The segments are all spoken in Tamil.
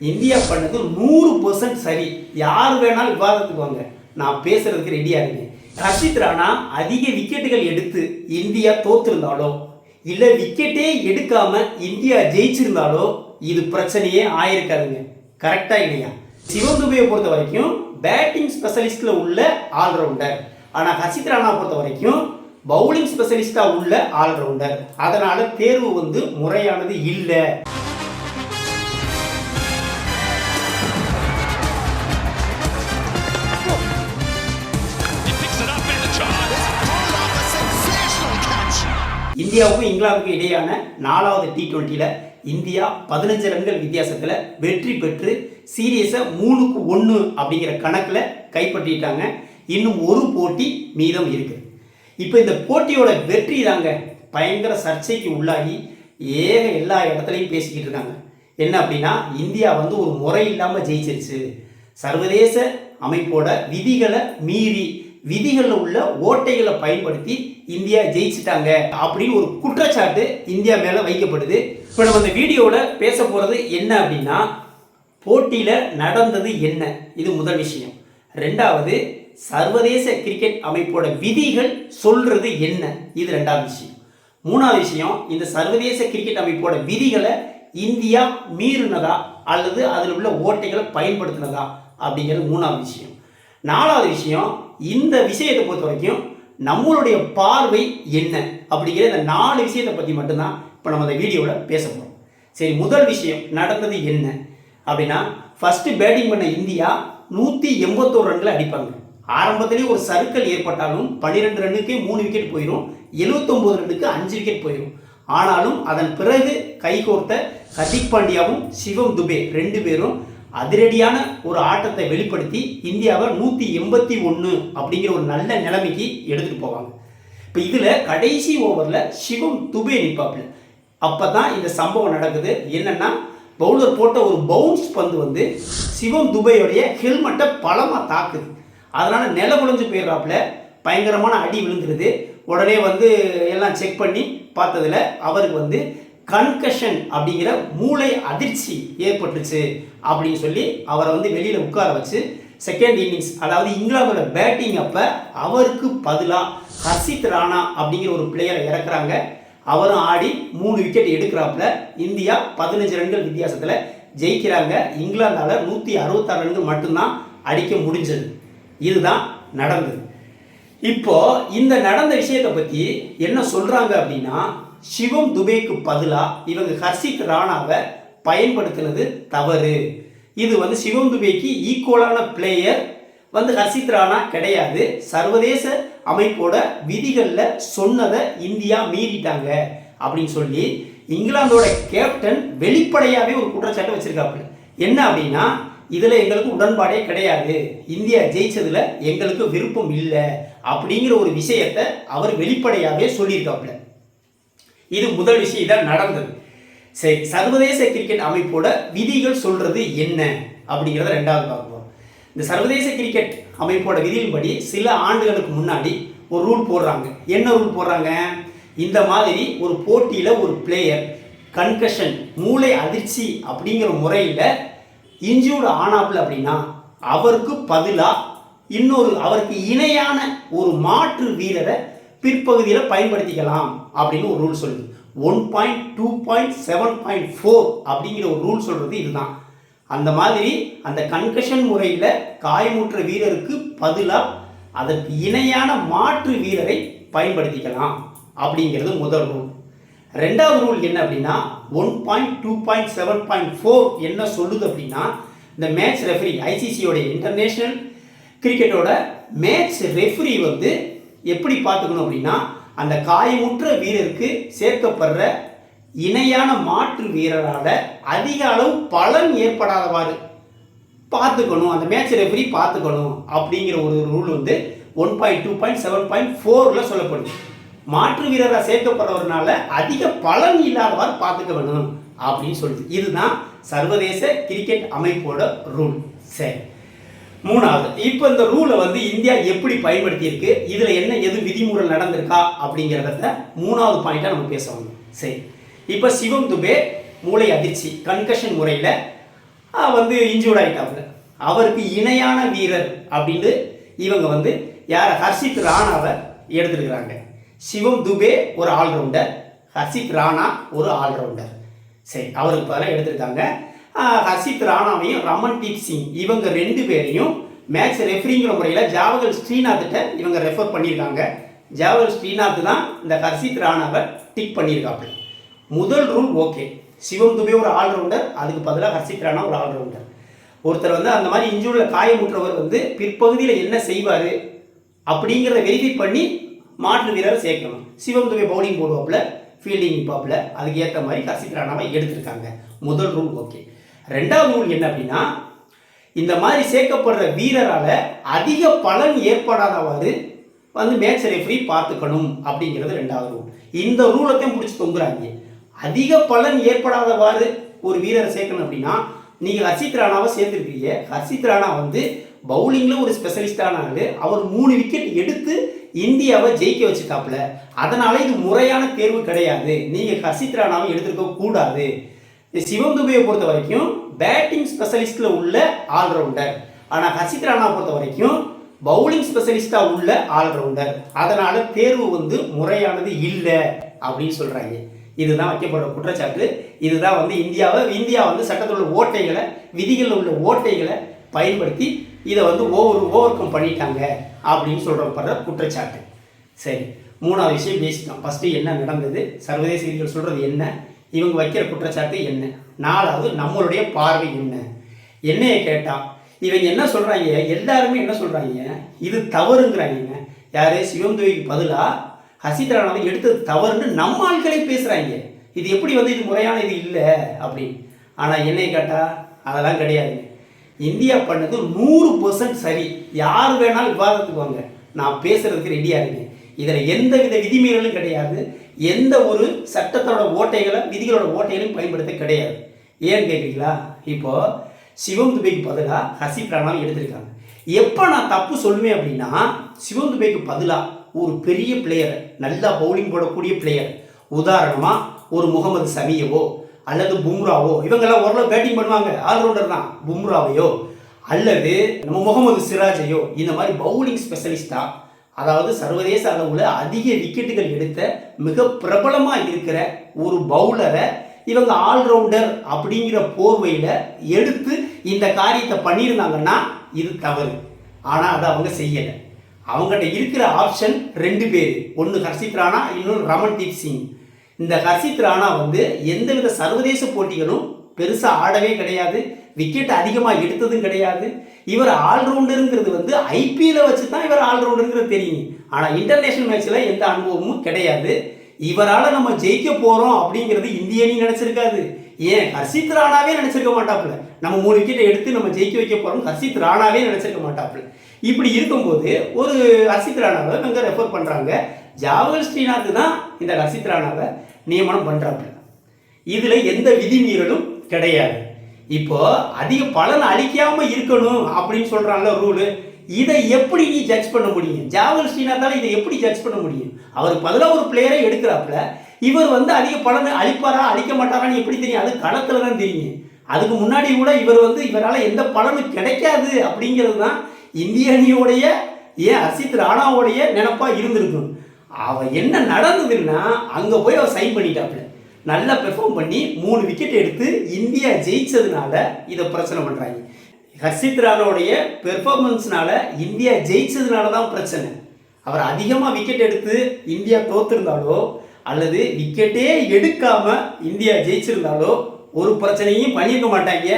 இந்தியா பண்ணது நூறு பர்சன்ட் சரி. யார் வேணாலும் விவாதத்துக்கு வாங்க. நான் பேசுறதுக்கு ரெடியா இருக்கேன். ஹர்ஷித் ராணா அதிக விக்கெட்டுகள் எடுத்து இந்தியா தோத்திருந்தாலோ இல்ல விக்கெட்டே எடுக்காம இந்தியா ஜெயிச்சிருந்தாலோ இது பிரச்சனையே ஆயிருக்காதுங்க. கரெக்டா இல்லையா? சிவன் துபையை பொறுத்த வரைக்கும் பேட்டிங் ஸ்பெஷலிஸ்ட்ல உள்ள ஆல்ரவுண்டர் ஆனா ஹர்ஷித் ராணா பொறுத்த வரைக்கும் பவுலிங் ஸ்பெஷலிஸ்டா உள்ள ஆல்ரவுண்டர் அதனால தேர்வு வந்து முறையானது இல்லை. இந்தியாவுக்கும் இங்கிலாந்துக்கும் இடையான நாலாவது டி டுவெண்ட்டியில் இந்தியா பதினஞ்சு ரன்கள் வித்தியாசத்தில் வெற்றி பெற்று சீரியஸை மூணுக்கு ஒன்று அப்படிங்கிற கணக்கில் கைப்பற்றிட்டாங்க. இன்னும் ஒரு போட்டி மீதம் இருக்குது இப்போ இந்த போட்டியோட வெற்றி தாங்க பயங்கர சர்ச்சைக்கு உள்ளாகி ஏக எல்லா இடத்துலையும் பேசிக்கிட்டு இருக்காங்க. என்ன அப்படின்னா இந்தியா வந்து ஒரு முறை இல்லாமல் ஜெயிச்சிருச்சு. சர்வதேச அமைப்போட விதிகளை மீறி விதிகளில் உள்ள ஓட்டைகளை பயன்படுத்தி இந்தியா ஜெயிச்சிட்டாங்க அப்படின்னு ஒரு குற்றச்சாட்டு இந்தியா மேலே வைக்கப்படுது. இப்போ நம்ம இந்த வீடியோவில் பேச போகிறது என்ன அப்படின்னா போட்டியில் நடந்தது என்ன? இது முதல் விஷயம். ரெண்டாவது சர்வதேச கிரிக்கெட் அமைப்போட விதிகள் சொல்றது என்ன? இது ரெண்டாவது விஷயம். மூணாவது விஷயம் இந்த சர்வதேச கிரிக்கெட் அமைப்போட விதிகளை இந்தியா மீறினதா அல்லது அதில் உள்ள ஓட்டைகளை பயன்படுத்தினதா அப்படிங்கிறது மூணாவது விஷயம். நாலாவது விஷயம் இந்த விஷயத்தை பொறுத்த வரைக்கும் நம்மளுடைய பார்வை என்ன அப்படிங்கிற இந்த நாலு விஷயத்தை பற்றி மட்டும்தான் இப்போ நம்ம அந்த வீடியோவில் பேச போகிறோம் சரி முதல் விஷயம் நடந்தது என்ன அப்படின்னா ஃபஸ்ட்டு பேட்டிங் பண்ண இந்தியா நூற்றி எண்பத்தோரு ரன்களை அடிப்பாங்க. ஆரம்பத்திலேயே ஒரு சர்க்கிள் ஏற்பட்டாலும் பன்னிரெண்டு ரன்னுக்கே மூணு விக்கெட் போயிடும் எழுபத்தொம்போது ரன்னுக்கு அஞ்சு விக்கெட் போயிடும் ஆனாலும் அதன் பிறகு கைகோர்த்த ஹர்திக் பாண்டியாவும் சிவம் துபே ரெண்டு பேரும் அதிரடியான ஒரு ஆட்டத்தை வெளிப்படுத்தி இந்தியாவை நூற்றி எண்பத்தி ஒன்று அப்படிங்கிற ஒரு நல்ல நிலைமைக்கு எடுத்துகிட்டு போவாங்க. இப்போ இதில் கடைசி ஓவரில் சிவம் துபே நிற்பாப்பில் அப்போ தான் இந்த சம்பவம் நடக்குது. என்னென்னா பவுலர் போட்ட ஒரு பவுன்ஸ் பந்து வந்து சிவம் துபையோடைய ஹெல்மெட்டை பலமாக தாக்குது. அதனால் நில குழஞ்சு போயிடுறாப்புல. பயங்கரமான அடி விழுந்துருது. உடனே வந்து எல்லாம் செக் பண்ணி பார்த்ததுல அவருக்கு வந்து கன்கஷன் அப்படிங்கிற மூளை அதிர்ச்சி ஏற்பட்டுச்சு அப்படின்னு சொல்லி அவரை வந்து வெளியில் உட்கார வச்சு செகண்ட் இன்னிங்ஸ் அதாவது இங்கிலாந்தோட பேட்டிங் அப்போ அவருக்கு பதிலாக ஹர்ஷித் ராணா அப்படிங்கிற ஒரு பிளேயரை இறக்குறாங்க. அவரும் ஆடி மூணு விக்கெட் எடுக்கிறாப்புல. இந்தியா பதினஞ்சு ரன்கள் வித்தியாசத்தில் ஜெயிக்கிறாங்க. இங்கிலாந்தால் நூற்றி அறுபத்தாறு ரன்கள் மட்டும்தான் அடிக்க முடிஞ்சது. இதுதான் நடந்தது. இப்போ இந்த நடந்த விஷயத்தை பற்றி என்ன சொல்கிறாங்க அப்படின்னா சிவம் துபேக்கு பதிலாக இவங்க ஹர்ஷித் ராணாவை பயன்படுத்தினது தவறு. இது வந்து சிவம் துபேக்கு ஈக்குவலான பிளேயர் வந்து ஹர்ஷித் ராணா கிடையாது. சர்வதேச அமைப்போட விதிகளில் சொன்னதை இந்தியா மீறிட்டாங்க அப்படின்னு சொல்லி இங்கிலாந்தோட கேப்டன் வெளிப்படையாகவே ஒரு குற்றச்சாட்டை வச்சிருக்காப்புல. என்ன அப்படின்னா இதில் எங்களுக்கு உடன்பாடே கிடையாது. இந்தியா ஜெயிச்சதில் எங்களுக்கு விருப்பம் இல்லை அப்படிங்கிற ஒரு விஷயத்தை அவர் வெளிப்படையாகவே சொல்லியிருக்காப்புல. இது முதல் விஷயம் தான் நடந்தது. சரி சர்வதேச கிரிக்கெட் அமைப்போட விதிகள் சொல்றது என்ன அப்படிங்கிறத ரெண்டாவது பார்க்க இந்த சர்வதேச கிரிக்கெட் அமைப்போட விதியின்படி சில ஆண்டுகளுக்கு முன்னாடி ஒரு ரூல் போடுறாங்க. என்ன ரூல் போடுறாங்க? இந்த மாதிரி ஒரு போட்டியில் ஒரு பிளேயர் கன்கஷன் மூளை அதிர்ச்சி அப்படிங்கிற முறையில் இன்ஜூர்டு ஆனாப்புல அப்படின்னா அவருக்கு பதிலாக இன்னொரு அவருக்கு இணையான ஒரு மாற்று வீரரை பிற்பகுதியில் பயன்படுத்திக்கலாம் அப்படின்னு ஒரு ரூல் சொல்லுது. One point two point seven point four அப்படிங்கிற ஒரு ரூல் சொல்கிறது இதுதான். அந்த மாதிரி அந்த கன்கஷன் முறையில் காயமுற்ற வீரருக்கு பதிலாக அதற்கு இணையான மாற்று வீரரை பயன்படுத்திக்கலாம் அப்படிங்கிறது முதல் ரூல் ரெண்டாவது ரூல் என்ன அப்படின்னா one point two point seven point four என்ன சொல்லுது அப்படின்னா இந்த மேட்ச் ரெஃபரி ஐசிசியோடைய இன்டர்நேஷ்னல் கிரிக்கெட்டோட மேட்ச் ரெஃபரி வந்து எப்படி பார்த்துக்கணும் அப்படின்னா அந்த காயமுற்ற வீரருக்கு சேர்க்கப்படுற இணையான மாற்று வீரரால் அதிக அளவு பலன் ஏற்படாதவாறு பார்த்துக்கணும் அந்த மேட்ச் ரெஃபரி பார்த்துக்கணும் அப்படிங்கிற ஒரு ரூல் வந்து one point two point seven point ஃபோரில் சொல்லப்படுது மாற்று வீரராக சேர்க்கப்படுறவர்னால அதிக பலன் இல்லாதவாறு பார்த்துக்க வேணும் அப்படின்னு சொல்லுது. இதுதான் சர்வதேச கிரிக்கெட் அமைப்போட ரூல் சரி. மூணாவது இப்போ இந்த ரூலை வந்து இந்தியா எப்படி பயன்படுத்தியிருக்கு? இதில் என்ன எது விதிமுறை நடந்திருக்கா? அப்படிங்கிறத மூணாவது பாயிண்டாக நம்ம பேசணும் சரி. இப்போ சிவம் துபே மூளை அதிர்ச்சி கன்கஷன் முறையில் வந்து இன்ஜூர்ட் ஆகிட்டாப்புல அவருக்கு இணையான வீரர் அப்படின்னு இவங்க வந்து யார்? ஹர்ஷித் ராணாவை எடுத்துருக்குறாங்க. சிவம் துபே ஒரு ஆல்ரவுண்டர் ஹர்ஷித் ராணா ஒரு ஆல்ரவுண்டர். சரி அவருக்கு பதிலாக எடுத்திருக்காங்க. ஹர்ஷித் ராணாவையும் ரமன் தீப் சிங் இவங்க ரெண்டு பேரையும் மேட்ச் ரெஃப்ரிங்கிற முறையில் ஜாவகல் ஸ்ரீநாத்திட்ட இவங்க ரெஃபர் பண்ணியிருக்காங்க. ஜாவகல் ஸ்ரீநாத் தான் இந்த ஹர்ஷித் ராணாவை டிக் பண்ணியிருக்காப்பு முதல் ரூல் ஓகே சிவம் துபே ஒரு ஆல்ரவுண்டர் அதுக்கு பதிலாக ஹர்ஷித் ராணா ஒரு ஆல்ரவுண்டர் ஒருத்தர் வந்து அந்த மாதிரி இன்ஜூரில் காயமுற்றவர் வந்து பிற்பகுதியில் என்ன செய்வார் அப்படிங்கிறத வெரிஃபை பண்ணி மாற்று வீரரை சேர்க்கணும். சிவம் துபே பவுலிங் போடுவாப்புல ஃபீல்டிங் நிற்பாப்புல அதுக்கு ஏற்ற மாதிரி ஹர்ஷித் ராணாவை எடுத்திருக்காங்க. முதல் ரூல் ஓகே ரெண்டாவது ரூல் என்ன அப்படின்னா இந்த மாதிரி சேர்க்கப்படுற வீரரால் அதிக பலன் ஏற்படாதவாறு வந்து மேட்ச் ரெஃப்ரி பார்த்துக்கணும் அப்படிங்கிறது ரெண்டாவது ரூல் இந்த ரூலத்தையும் பிடிச்சி தொங்குறாங்க. அதிக பலன் ஏற்படாதவாறு ஒரு வீரரை சேர்க்கணும் அப்படின்னா நீங்கள் ஹர்ஷித் ராணாவை சேர்த்துருக்கீங்க. ஹர்ஷித் ராணா வந்து பவுலிங்கில் ஒரு ஸ்பெஷலிஸ்டான ஆளு. அவர் மூணு விக்கெட் எடுத்து இந்தியாவை ஜெயிக்க வச்சுட்டாப்புல. அதனால இது முறையான தேர்வு கிடையாது. நீங்கள் ஹர்ஷித் ராணாவை எடுத்துருக்க கூடாது சிவம் துபையை பொறுத்த வரைக்கும் பேட்டிங் ஸ்பெஷலிஸ்டில் உள்ள ஆல்ரவுண்டர் ஆனால் ஹசித் ராணா பொறுத்த வரைக்கும் பவுலிங் ஸ்பெஷலிஸ்டாக உள்ள ஆல்ரவுண்டர் அதனால் தேர்வு வந்து முறையானது இல்லை அப்படின்னு சொல்கிறாங்க இதுதான் வைக்கப்படுற குற்றச்சாட்டு. இதுதான் வந்து இந்தியாவை இந்தியா வந்து சட்டத்தில் உள்ள ஓட்டைகளை விதிகளில் உள்ள ஓட்டைகளை பயன்படுத்தி இதை வந்து ஓவர் ஓவர் கம் பண்ணிட்டாங்க அப்படின்னு சொல்கிறப்படுற குற்றச்சாட்டு. சரி மூணாவது விஷயம் பேசிக்கலாம் ஃபஸ்ட்டு என்ன நடந்தது? சர்வதேச செய்திகள் சொல்கிறது என்ன? இவங்க வைக்கிற குற்றச்சாட்டு என்ன? நாலாவது நம்மளுடைய பார்வை என்ன? என்னைய கேட்டால் இவங்க என்ன சொல்கிறாங்க எல்லாருமே என்ன சொல்கிறாங்க இது தவறுங்கிறாங்க. யார்? சிவந்துவைக்கு பதிலாக ஹசித் ராணாவை எடுத்தது தவறுன்னு நம்ம ஆட்களே பேசுகிறாங்க இது எப்படி வந்து இது முறையான இது இல்லை அப்படின்னு. ஆனால் என்னை கேட்டால் அதெல்லாம் கிடையாதுங்க இந்தியா பண்ணது நூறு பர்சன்ட் சரி. யார் வேணாலும் விவாதத்துக்கு வாங்க. நான் பேசுகிறதுக்கு ரெடியாக இருக்கேன். இதில் எந்த வித விதிமீறலும் கிடையாது. எந்த ஒரு சட்டத்தோட ஓட்டைகளை விதிகளோட ஓட்டைகளையும் பயன்படுத்த கிடையாது. ஏன்னு கேட்குறீங்களா? இப்போ சிவம் துபைக்கு பதிலாக ஹசிப் ராணாவை எடுத்திருக்காங்க. எப்போ நான் தப்பு சொல்லுவேன் அப்படின்னா சிவம் துபைக்கு பதிலாக ஒரு பெரிய பிளேயர் நல்லா பவுலிங் போடக்கூடிய பிளேயர் உதாரணமாக ஒரு முகமது சமியவோ அல்லது பும்ராவோ இவங்கெல்லாம் ஓரளவு பேட்டிங் பண்ணுவாங்க. ஆல்ரவுண்டர் தான். பும்ராவையோ அல்லது நம்ம முகமது சிராஜையோ இந்த மாதிரி பவுலிங் ஸ்பெஷலிஸ்டாக அதாவது சர்வதேச அளவில் அதிக விக்கெட்டுகள் எடுத்த மிக பிரபலமாக இருக்கிற ஒரு பவுலரை இவங்க ஆல்ரவுண்டர் அப்படிங்கிற போர்வையில் எடுத்து இந்த காரியத்தை பண்ணியிருந்தாங்கன்னா இது தவறு. ஆனால் அதை அவங்க செய்யலை. அவங்ககிட்ட இருக்கிற ஆப்ஷன் ரெண்டு பேர். ஒன்று ஹர்ஷித் ராணா இன்னொன்று ரமன்தீப் சிங். இந்த ஹர்ஷித் ராணா வந்து எந்தவித சர்வதேச போட்டிகளும் பெருசாக ஆடவே கிடையாது. விக்கெட் அதிகமாக எடுத்ததும் கிடையாது. இவர் ஆல்ரவுண்டருங்கிறது வந்து ஐபிஎல்ல வச்சு தான் இவர் ஆல்ரவுண்டருங்கிறது தெரியும். ஆனால் இன்டர்நேஷனல் மேட்ச்சில் எந்த அனுபவமும் கிடையாது. இவரால் நம்ம ஜெயிக்க போகிறோம் அப்படிங்கிறது இந்திய அணி நினச்சிருக்காது. ஏன்? ஹர்ஷித் ராணாவே நினச்சிருக்க மாட்டாப்புல. நம்ம மூணு விக்கெட்டை எடுத்து நம்ம ஜெயிக்க வைக்க போகிறோம் ஹர்ஷித் ராணாவே நினச்சிருக்க மாட்டாப்புல. இப்படி இருக்கும்போது ஒரு ஹர்ஷித் ராணாவை இவங்க ரெஃபர் பண்ணுறாங்க ஜாவகல் ஸ்ரீநாத் தான் இந்த ஹர்ஷித் ராணாவை நியமனம் பண்ணுறாப்புல இதில் எந்த விதிமீறலும் கிடையாது. இப்போ அதிக பலன் அழிக்காம இருக்கணும் அப்படின்னு சொல்றாங்கல்ல ரூலு இதை எப்படி நீ ஜட்ஜ் பண்ண முடியும்? ஜாவல் ஸ்ரீநாத்தால இதை எப்படி ஜட்ஜ் பண்ண முடியும்? அவர் பதிலாக ஒரு பிளேயரை எடுக்கிறாப்புல இவர் வந்து அதிக பலன் அழிப்பாரா அழிக்க மாட்டாரான்னு எப்படி தெரியும்? அது களத்துல தான் தெரியும். அதுக்கு முன்னாடி கூட இவர் வந்து இவரால் எந்த பலனும் கிடைக்காது அப்படிங்கிறது தான் இந்திய அணியோடைய ஏன் அசித் ராணாவோடைய நினப்பாக இருந்திருக்கும். அவ என்ன நடந்ததுன்னா அங்கே போய் அவர் சைன் பண்ணிட்டாப்புல. நல்லா பெர்ஃபார்ம் பண்ணி மூணு விக்கெட் எடுத்து இந்தியா ஜெயிச்சதுனால இதை பிரச்சனை பண்ணுறாங்க ஹர்ஷித் ராணோடைய பெர்ஃபார்மன்ஸ்னால இந்தியா ஜெயிச்சதுனால தான் பிரச்சனை. அவர் அதிகமாக விக்கெட் எடுத்து இந்தியா தோத்துருந்தாலோ அல்லது விக்கெட்டே எடுக்காமல் இந்தியா ஜெயிச்சிருந்தாலோ ஒரு பிரச்சனையும் பண்ணியிருக்க மாட்டாங்க.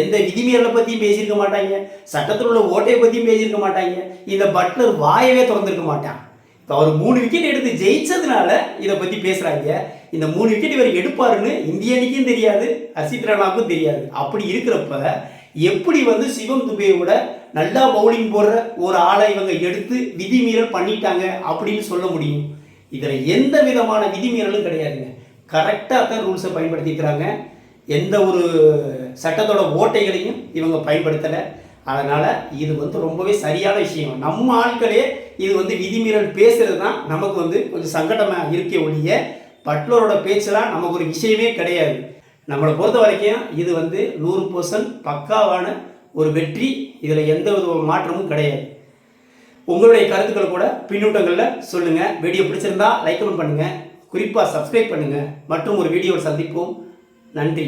எந்த விதிமீறலை பற்றியும் பேசியிருக்க மாட்டாங்க. சட்டத்தில் உள்ள ஓட்டையை பற்றியும் பேசியிருக்க மாட்டாங்க. இந்த பட்லர் வாயவே திறந்திருக்க மாட்டான். இப்போ அவர் மூணு விக்கெட் எடுத்து ஜெயிச்சதுனால இதை பற்றி பேசுகிறாங்க இந்த மூணு விக்கெட் இவர் எடுப்பாருன்னு இந்திய அணிக்கும் தெரியாது ஹர்ஷித் ராணாவுக்கும் தெரியாது. அப்படி இருக்கிறப்ப எப்படி வந்து சிவம் துபேயோட நல்லா பவுலிங் போடுற ஒரு ஆளை இவங்க எடுத்து விதிமீறல் பண்ணிட்டாங்க அப்படின்னு சொல்ல முடியும்? இதில் எந்த விதமான விதிமீறலும் கிடையாதுங்க. கரெக்டாக தான் ரூல்ஸை பயன்படுத்திக்கிறாங்க. எந்த ஒரு சட்டத்தோட ஓட்டைகளையும் இவங்க பயன்படுத்தலை. அதனால் இது வந்து ரொம்பவே சரியான விஷயம். நம்ம ஆட்களே இது வந்து விதிமீறல் பேசுகிறது தான் நமக்கு வந்து கொஞ்சம் சங்கடமாக இருக்கே ஒழிய பட்லரோட பேச்செல்லாம் நமக்கு ஒரு விஷயமே கிடையாது. நம்மளை பொறுத்த வரைக்கும் இது வந்து நூறு பர்சன்ட் பக்காவான ஒரு வெற்றி. இதில் எந்த வித மாற்றமும் கிடையாது. உங்களுடைய கருத்துக்களை கூட பின்னூட்டங்களில் சொல்லுங்கள் வீடியோ பிடிச்சிருந்தா லைக் கமெண்ட் பண்ணுங்கள் குறிப்பாக சப்ஸ்கிரைப் பண்ணுங்கள் மற்றும் ஒரு வீடியோவை சந்திப்போம். நன்றி.